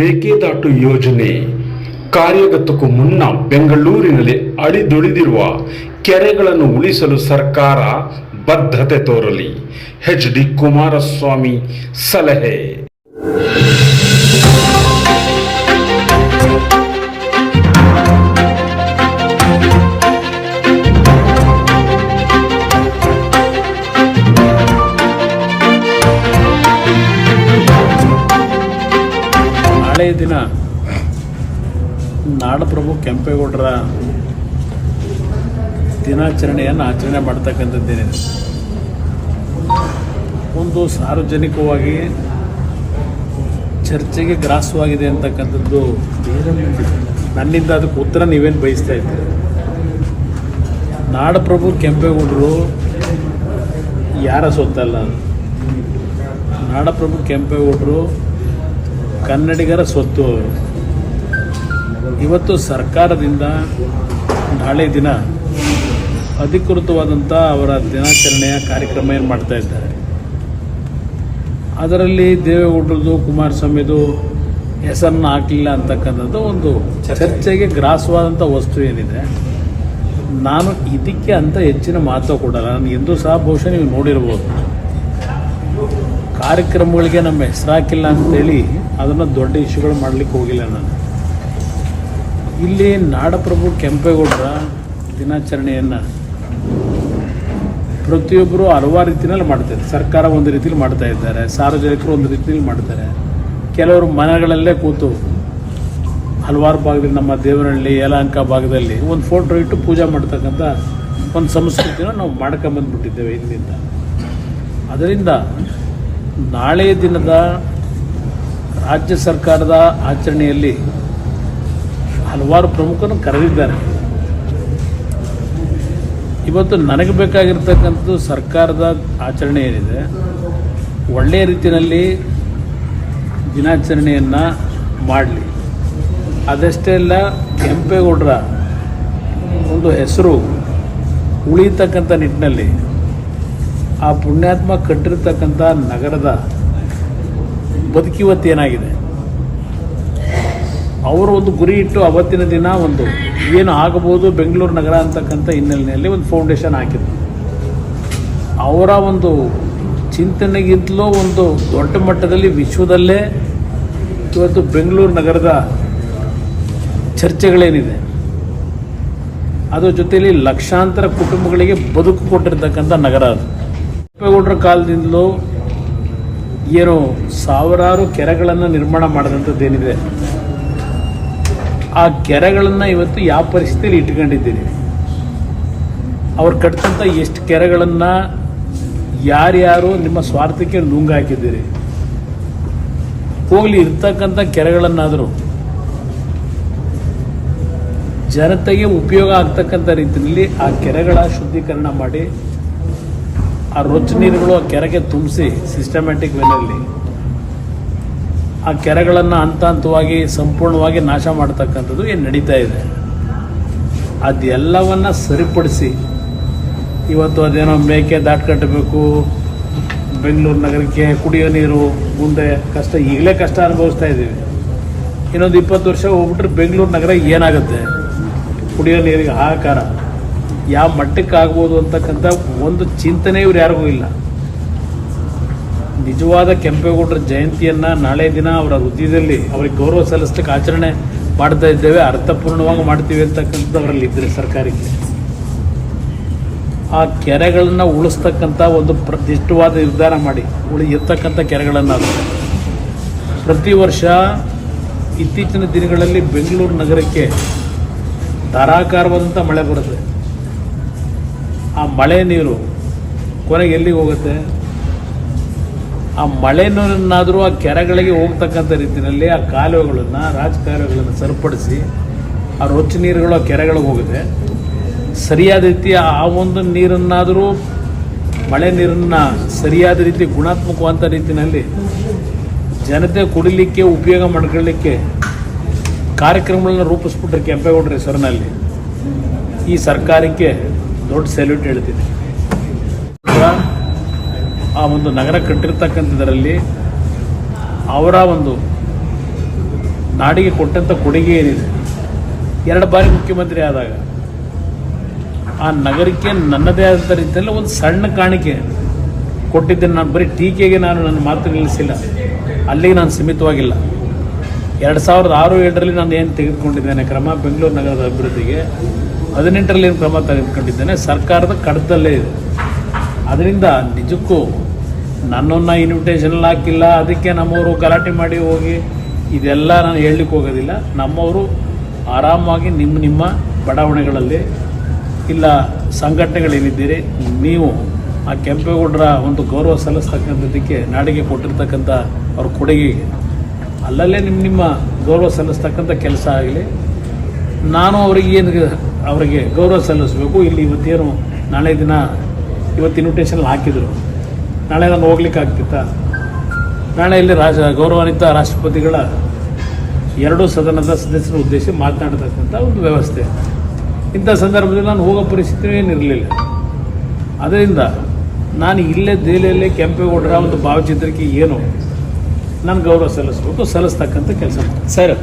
ಮೇಕೆದಾಟು ಯೋಜನೆ. ಕಾರ್ಯಗತಕ್ಕೂ ಮುನ್ನ ಬೆಂಗಳೂರಿನಲ್ಲಿ ಅಳಿದುಳಿದಿರುವ ಕೆರೆಗಳನ್ನು ಉಳಿಸಲು ಸರ್ಕಾರ ಬದ್ಧತೆ ತೋರಲಿ. ಎಚ್ ಡಿ ಕುಮಾರಸ್ವಾಮಿ ಸಲಹೆ. ನಾಳೆ ದಿನ ನಾಡಪ್ರಭು ಕೆಂಪೇಗೌಡರ ದಿನಾಚರಣೆಯನ್ನು ಆಚರಣೆ ಮಾಡ್ತಕ್ಕಂಥದ್ದೇನಿದೆ. ಒಂದು ಸಾರ್ವಜನಿಕವಾಗಿ ಚರ್ಚೆಗೆ ಗ್ರಾಸವಾಗಿದೆ ಅಂತಕ್ಕಂಥದ್ದು ನನ್ನಿಂದ ಅದಕ್ಕೆ ಉತ್ತರ ನೀವೇನು ಬಯಸ್ತಾ ಇದ್ದೀರಿ? ನಾಡಪ್ರಭು ಕೆಂಪೇಗೌಡರು ಯಾರ ಸೊತ್ತಲ್ಲ. ನಾಡಪ್ರಭು ಕೆಂಪೇಗೌಡರು ಕನ್ನಡಿಗರ ಸ್ವತ್ತು. ಇವತ್ತು ಸರ್ಕಾರದಿಂದ ನಾಳೆ ದಿನ ಅಧಿಕೃತವಾದಂಥ ಅವರ ದಿನಾಚರಣೆಯ ಕಾರ್ಯಕ್ರಮ ಏನು ಮಾಡ್ತಾ ಇದ್ದಾರೆ. ಅದರಲ್ಲಿ ದೇವೇಗೌಡರದು, ಕುಮಾರಸ್ವಾಮಿದು ಹೆಸರನ್ನ ಹಾಕಲಿಲ್ಲ ಅಂತಕ್ಕಂಥದ್ದು ಒಂದು ಚರ್ಚೆಗೆ ಗ್ರಾಸವಾದಂಥ ವಸ್ತು ಏನಿದೆ. ನಾನು ಇದಕ್ಕೆ ಅಂತ ಹೆಚ್ಚಿನ ಮಹತ್ವ ಕೊಡಲ್ಲ. ನಾನು ಎಂದೂ ಸಹ ಬಹುಶಃ ನೀವು ನೋಡಿರ್ಬೋದು. ಕಾರ್ಯಕ್ರಮಗಳಿಗೆ ನಮ್ಮ ಹೆಸರು ಹಾಕಿಲ್ಲ ಅಂತೇಳಿ ಅದನ್ನು ದೊಡ್ಡ ಇಶ್ಯೂಗಳು ಮಾಡಲಿಕ್ಕೆ ಹೋಗಿಲ್ಲ ನಾನು. ಇಲ್ಲಿ ನಾಡಪ್ರಭು ಕೆಂಪೇಗೌಡರ ದಿನಾಚರಣೆಯನ್ನು ಪ್ರತಿಯೊಬ್ಬರು ಹಲವಾರು ರೀತಿಯಲ್ಲಿ ಮಾಡ್ತಾರೆ. ಸರ್ಕಾರ ಒಂದು ರೀತಿಯಲ್ಲಿ ಮಾಡ್ತಾ ಇದ್ದಾರೆ, ಸಾರ್ವಜನಿಕರು ಒಂದು ರೀತಿಯಲ್ಲಿ ಮಾಡ್ತಾರೆ. ಕೆಲವರು ಮನೆಗಳಲ್ಲೇ ಕೂತು ಹಲವಾರು ಭಾಗದಲ್ಲಿ ನಮ್ಮ ದೇವನಹಳ್ಳಿ, ಯಲಹಂಕ ಭಾಗದಲ್ಲಿ ಒಂದು ಫೋಟೋ ಇಟ್ಟು ಪೂಜೆ ಮಾಡ್ತಕ್ಕಂಥ ಒಂದು ಸಂಸ್ಕೃತಿನ ನಾವು ಮಾಡ್ಕೊಂಬಂದ್ಬಿಟ್ಟಿದ್ದೇವೆ ಇಲ್ಲಿಂದ ಅದರಿಂದ ನಾಳೆ ದಿನದ ರಾಜ್ಯ ಸರ್ಕಾರದ ಆಚರಣೆಯಲ್ಲಿ ಹಲವಾರು ಪ್ರಮುಖರು ಕರೆದಿದ್ದಾರೆ. ಇವತ್ತು ನನಗೆ ಬೇಕಾಗಿರ್ತಕ್ಕಂಥದ್ದು ಸರ್ಕಾರದ ಆಚರಣೆ ಏನಿದೆ, ಒಳ್ಳೆಯ ರೀತಿಯಲ್ಲಿ ದಿನಾಚರಣೆಯನ್ನು ಮಾಡಲಿ. ಅದಷ್ಟೇ ಅಲ್ಲ, ಕೆಂಪೇಗೌಡರ ಒಂದು ಹೆಸರು ಉಳಿತಕ್ಕಂಥ ನಿಟ್ಟಿನಲ್ಲಿ ಆ ಪುಣ್ಯಾತ್ಮ ಕಟ್ಟಿರ್ತಕ್ಕಂಥ ನಗರದ ಬದುಕಿವತ್ತು ಏನಾಗಿದೆ? ಅವರು ಒಂದು ಗುರಿ ಇಟ್ಟು ಅವತ್ತಿನ ದಿನ ಒಂದು ಏನು ಆಗಬಹುದು ಬೆಂಗಳೂರು ನಗರ ಅಂತಕ್ಕಂಥ ಹಿನ್ನೆಲೆಯಲ್ಲಿ ಒಂದು ಫೌಂಡೇಶನ್ ಹಾಕಿದ್ರು. ಅವರ ಒಂದು ಚಿಂತನೆಗಿಂತಲೂ ಒಂದು ದೊಡ್ಡ ಮಟ್ಟದಲ್ಲಿ ವಿಶ್ವದಲ್ಲೇ ಇವತ್ತು ಬೆಂಗಳೂರು ನಗರದ ಚರ್ಚೆಗಳೇನಿದೆ. ಅದರ ಜೊತೆಯಲ್ಲಿ ಲಕ್ಷಾಂತರ ಕುಟುಂಬಗಳಿಗೆ ಬದುಕು ಕೊಟ್ಟಿರ್ತಕ್ಕಂಥ ನಗರ ಅದು. ಕಾಲದಿಂದಲೂ ಏನು ಸಾವಿರಾರು ಕೆರೆಗಳನ್ನು ನಿರ್ಮಾಣ ಮಾಡಿದಂಥದ್ದೇನಿದೆ? ಆ ಕೆರೆಗಳನ್ನು ಇವತ್ತು ಯಾವ ಪರಿಸ್ಥಿತಿಯಲ್ಲಿ ಇಟ್ಕೊಂಡಿದ್ದೀರಿ? ಅವ್ರು ಕಟ್ಟಿದಂಥ ಎಷ್ಟು ಕೆರೆಗಳನ್ನು ಯಾರ್ಯಾರು ನಿಮ್ಮ ಸ್ವಾರ್ಥಕ್ಕೆ ನುಂಗು ಹಾಕಿದ್ದೀರಿ ಹೋಗ್ಲಿ, ಇರ್ತಕ್ಕಂಥ ಕೆರೆಗಳನ್ನಾದರೂ ಜನತೆಗೆ ಉಪಯೋಗ ಆಗ್ತಕ್ಕಂಥ ರೀತಿಯಲ್ಲಿ ಆ ಕೆರೆಗಳ ಶುದ್ಧೀಕರಣ ಮಾಡಿ ಆ ರೊಚ್ಚ ನೀರುಗಳು ಆ ಕೆರೆಗೆ ತುಂಬಿಸಿ ಸಿಸ್ಟಮ್ಯಾಟಿಕ್ ವೇನಲ್ಲಿ ಆ ಕೆರೆಗಳನ್ನು ಹಂತ ಹಂತವಾಗಿ ಸಂಪೂರ್ಣವಾಗಿ ನಾಶ ಮಾಡ್ತಕ್ಕಂಥದ್ದು ಏನು ನಡೀತಾ ಇದೆ. ಅದೆಲ್ಲವನ್ನ ಸರಿಪಡಿಸಿ ಇವತ್ತು ಅದೇನೋ ಮೇಕೆ ದಾಟ್ ಕಟ್ಟಬೇಕು, ಬೆಂಗಳೂರು ನಗರಕ್ಕೆ ಕುಡಿಯೋ ನೀರು, ಮುಂದೆ ಕಷ್ಟ, ಈಗಲೇ ಕಷ್ಟ ಅನುಭವಿಸ್ತಾ ಇದ್ದೀವಿ. ಇನ್ನೊಂದು ಇಪ್ಪತ್ತು ವರ್ಷ ಹೋಗ್ಬಿಟ್ರೆ ಬೆಂಗಳೂರು ನಗರ ಏನಾಗುತ್ತೆ? ಕುಡಿಯೋ ನೀರಿಗೆ ಹಾಹಾಕಾರ. ಯಾವ ಮಟ್ಟಕ್ಕೆ ಆಗ್ಬೋದು ಅಂತಕ್ಕಂಥ ಒಂದು ಚಿಂತನೆ ಇವ್ರು ಯಾರಿಗೂ ಇಲ್ಲ. ನಿಜವಾದ ಕೆಂಪೇಗೌಡರ ಜಯಂತಿಯನ್ನ ನಾಳೆ ದಿನ ಅವರ ವೃದ್ಧಿಯಲ್ಲಿ ಅವರಿಗೆ ಗೌರವ ಸಲ್ಲಿಸ್ಲಿಕ್ಕೆ ಆಚರಣೆ ಮಾಡ್ತಾ ಇದ್ದೇವೆ, ಅರ್ಥಪೂರ್ಣವಾಗಿ ಮಾಡ್ತೀವಿ ಅಂತಕ್ಕಂಥದ್ದು ಅವರಲ್ಲಿ ಇದ್ರೆ ಸರ್ಕಾರಕ್ಕೆ. ಆ ಕೆರೆಗಳನ್ನು ಉಳಿಸ್ತಕ್ಕಂಥ ಒಂದು ಪ್ರತಿಷ್ಠವಾದ ನಿರ್ಧಾರ ಮಾಡಿ, ಉಳಿ ಇರ್ತಕ್ಕಂಥ ಕೆರೆಗಳನ್ನು ಪ್ರತಿ ವರ್ಷ ಇತ್ತೀಚಿನ ದಿನಗಳಲ್ಲಿ ಬೆಂಗಳೂರು ನಗರಕ್ಕೆ ಧಾರಾಕಾರವಾದಂಥ ಮಳೆ ಬರುತ್ತೆ. ಆ ಮಳೆ ನೀರು ಕೊನೆಗೆ ಎಲ್ಲಿಗೆ ಹೋಗುತ್ತೆ? ಆ ಮಳೆ ನೀರನ್ನಾದರೂ ಆ ಕೆರೆಗಳಿಗೆ ಹೋಗ್ತಕ್ಕಂಥ ರೀತಿಯಲ್ಲಿ ಆ ಕಾಲುವೆಗಳನ್ನು, ರಾಜಕಾಲುವೆಗಳನ್ನು ಸರಿಪಡಿಸಿ ಆ ರೊಚ್ಚ ನೀರುಗಳು ಆ ಕೆರೆಗಳಿಗೆ ಹೋಗಿದೆ ಸರಿಯಾದ ರೀತಿ ಆ ಒಂದು ನೀರನ್ನಾದರೂ ಮಳೆ ನೀರನ್ನು ಸರಿಯಾದ ರೀತಿ ಗುಣಾತ್ಮಕವಾದ ರೀತಿಯಲ್ಲಿ ಜನತೆ ಕುಡಿಲಿಕ್ಕೆ, ಉಪಯೋಗ ಮಾಡ್ಕೊಳ್ಳಿಕ್ಕೆ ಕಾರ್ಯಕ್ರಮಗಳನ್ನ ರೂಪಿಸ್ಬಿಟ್ರೆ ಕೆಂಪೇಗೌಡರ ಹೆಸರಿನಲ್ಲಿ ಈ ಸರ್ಕಾರಕ್ಕೆ ದೊಡ್ಡ ಸೆಲ್ಯೂಟ್ ಹೇಳ್ತೀನಿ. ಆ ಒಂದು ನಗರ ಕಟ್ಟಿರ್ತಕ್ಕಂಥದ್ರಲ್ಲಿ ಅವರ ಒಂದು ನಾಡಿಗೆ ಕೊಟ್ಟಂಥ ಕೊಡುಗೆ ಏನಿದೆ? ಎರಡು ಬಾರಿ ಮುಖ್ಯಮಂತ್ರಿ ಆದಾಗ ಆ ನಗರಕ್ಕೆ ನನ್ನದೇ ಆದಂಥ ರೀತಿಯಲ್ಲಿ ಒಂದು ಸಣ್ಣ ಕಾಣಿಕೆ ಕೊಟ್ಟಿದ್ದೇನೆ. ನಾನು ಬರೀ ಟೀಕೆಗೆ ನಾನು ನನ್ನ ಮಾತು ನಿಲ್ಲಿಸಿಲ್ಲ. ಅಲ್ಲಿಗೆ ನಾನು ಸೀಮಿತವಾಗಿಲ್ಲ. ಎರಡು ಸಾವಿರದ ಆರು ಏಳರಲ್ಲಿ ನಾನು ಏನು ತೆಗೆದುಕೊಂಡಿದ್ದೇನೆ? ಕ್ರಮ ಬೆಂಗಳೂರು ನಗರದ ಅಭಿವೃದ್ಧಿಗೆ ಹದಿನೆಂಟರಲ್ಲಿ ಏನು ಕ್ರಮ ತೆಗೆದುಕೊಂಡಿದ್ದೇನೆ, ಸರ್ಕಾರದ ಕಡತದಲ್ಲೇ ಇದೆ. ಅದರಿಂದ ನಿಜಕ್ಕೂ ನನ್ನನ್ನು ಇನ್ವಿಟೇಷನ್ ಹಾಕಿಲ್ಲ, ಅದಕ್ಕೆ ನಮ್ಮವರು ಗಲಾಟೆ ಮಾಡಿ ಹೋಗಿ, ಇದೆಲ್ಲ ನಾನು ಹೇಳಲಿಕ್ಕೆ ಹೋಗೋದಿಲ್ಲ. ನಮ್ಮವರು ಆರಾಮಾಗಿ ನಿಮ್ಮ ನಿಮ್ಮ ಬಡಾವಣೆಗಳಲ್ಲಿ ಇಲ್ಲ, ಸಂಘಟನೆಗಳೇನಿದ್ದೀರಿ, ನೀವು ಆ ಕೆಂಪೇಗೌಡರ ಒಂದು ಗೌರವ ಸಲ್ಲಿಸ್ತಕ್ಕಂಥದ್ದಕ್ಕೆ ನಾಡಿಗೆ ಕೊಟ್ಟಿರ್ತಕ್ಕಂಥ ಅವ್ರ ಕೊಡುಗೆಗೆ ಅಲ್ಲಲ್ಲೇ ನಿಮ್ಮ ನಿಮ್ಮ ಗೌರವ ಸಲ್ಲಿಸ್ತಕ್ಕಂಥ ಕೆಲಸ ಆಗಲಿ. ನಾನು ಅವರಿಗೆ ಏನು ಅವರಿಗೆ ಗೌರವ ಸಲ್ಲಿಸಬೇಕು. ಇಲ್ಲಿ ಇವತ್ತೇನು ನಾಳೆ ದಿನ ಇವತ್ತು ಇನ್ವಿಟೇಷನ್ ಹಾಕಿದರು. ನಾಳೆ ನಾನು ಹೋಗ್ಲಿಕ್ಕೆ ಆಗ್ತಿತ್ತಾ? ನಾಳೆ ಇಲ್ಲಿ ರಾಜ ಗೌರವಾನ್ವಿತ ರಾಷ್ಟ್ರಪತಿಗಳ ಎರಡೂ ಸದನದ ಸದಸ್ಯರ ಉದ್ದೇಶ ಮಾತನಾಡತಕ್ಕಂಥ ಒಂದು ವ್ಯವಸ್ಥೆ. ಇಂಥ ಸಂದರ್ಭದಲ್ಲಿ ನಾನು ಹೋಗೋ ಪರಿಸ್ಥಿತಿ ಏನಿರಲಿಲ್ಲ ಅದರಿಂದ ನಾನು ಇಲ್ಲೇ ದೆಹಲಿಯಲ್ಲೇ ಕೆಂಪೇಗೌಡರ ಒಂದು ಭಾವಚಿತ್ರಕ್ಕೆ ಏನು? ನಾನು ಗೌರವ ಸಲ್ಲಿಸಬೇಕು, ಸಲ್ಲಿಸ್ತಕ್ಕಂಥ ಕೆಲಸ ಸರ್